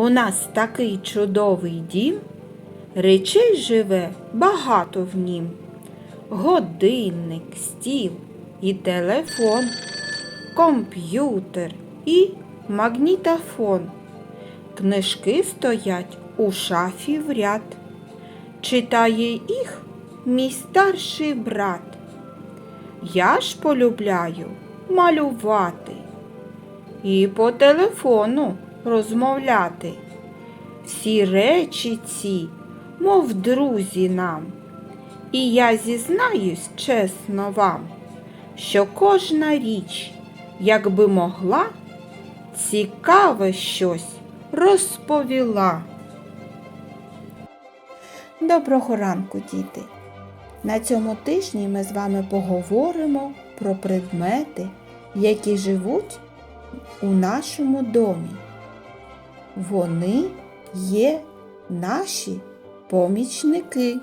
У нас такий чудовий дім, речей живе багато в нім. Годинник, стіл і телефон, комп'ютер і магнітофон. Книжки стоять у шафі в ряд. Читає їх мій старший брат. Я ж полюбляю малювати і по телефону розмовляти. Всі речі ці, мов друзі нам. І я зізнаюсь чесно вам, що кожна річ, якби могла, цікаве щось розповіла. Доброго ранку, діти! На цьому тижні ми з вами поговоримо про предмети, які живуть у нашому домі. Вони є наші помічники.